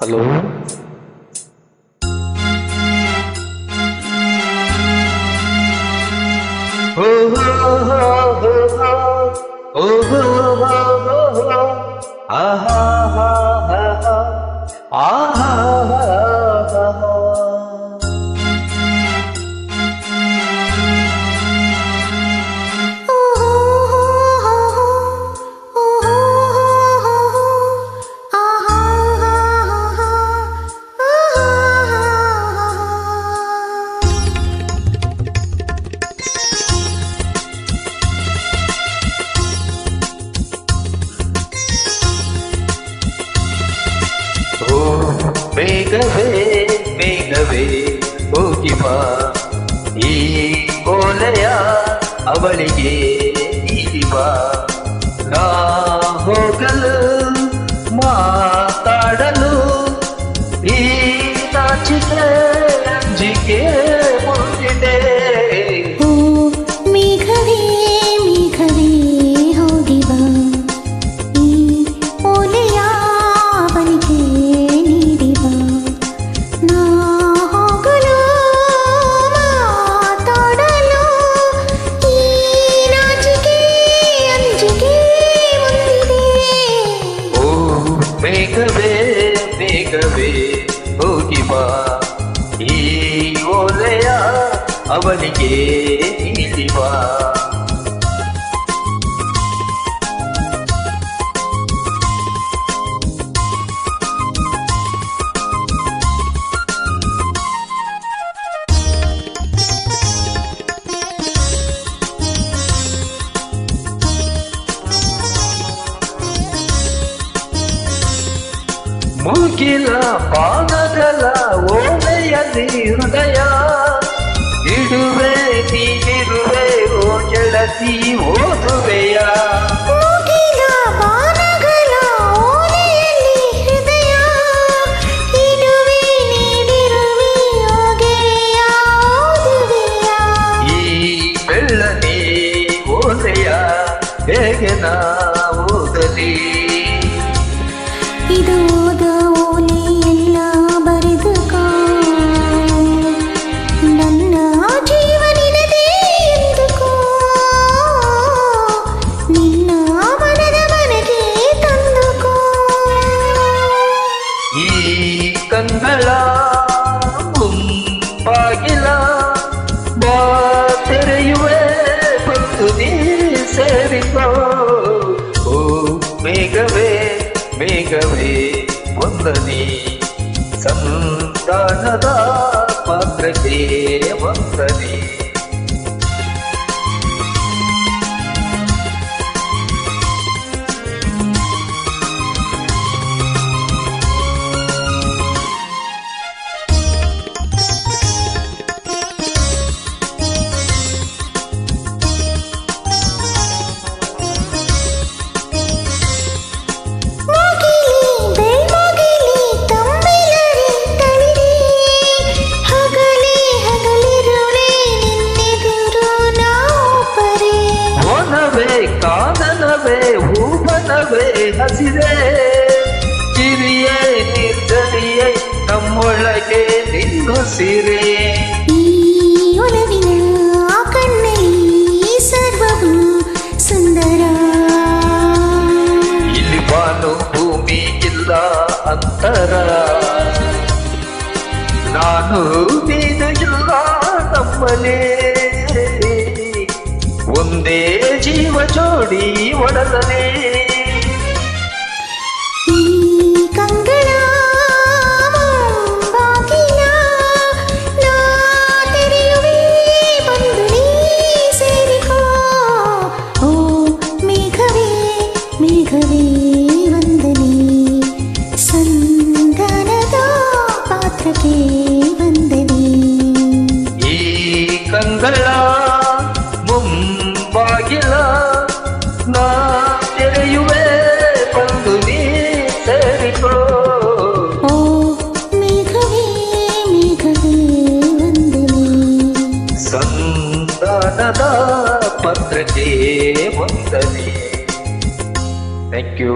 Hello. Oh, oh, oh, oh, oh, oh, oh, oh, oh, oh, oh, oh, ಬೇಗವೇ ಬೇಗವೇ ಹೋಗಿ ಬಾ ಈ ಓಲೆಯ ಅವಳಿಗೆ ನೀಡಿ ಬಾ ನಾ ಹೋಗಲು ಮಾತಾಡಲು ಅವನಿಗೆ ನೀಡಿ ಬಾ ಮುಗಿಲ ಪಾದಗಳ ಓಲೆಯಲ್ಲಿ 天呐、ಒಂದನೇ ಸಂತಾನದ ಪಾತ್ರಕ್ಕೆ ಹೂವನವೇ ಹಸಿದೆ. ಕಿರಿಯೇ ನಿರ್ಜರಿಯೇ ನಮ್ಮೊಳಗೆ ನಿಲ್ಲುಸಿರೇ ಈ ಒಲವಿನ ಕಣ್ಣಲ್ಲಿ ಸರ್ವವು ಸುಂದರ. ಇಲ್ಲಿ ಬಾನು ಭೂಮಿ ಇಲ್ಲ ಅಂತರ. ನಾನು ನೀನು ಇಲ್ಲ ಒಂದೇ ಜೀವ ಜೋಡಿ ಒಡಲನೆ. ಕಂಗಳ ಮುಂಬಾಗಿಲ ನಾ ತೆರೆಯುವೆ ಬಂದು ನೀ ಸೇರಿಕೋ. ಓ ಮೇಘವೇ ಮೇಘವೇ ವಂದನೆ ಸಂಧಾನದ ಪತ್ರಕ್ಕೆ ವಂದನೆ ಥ್ಯಾಂಕ್ ಯು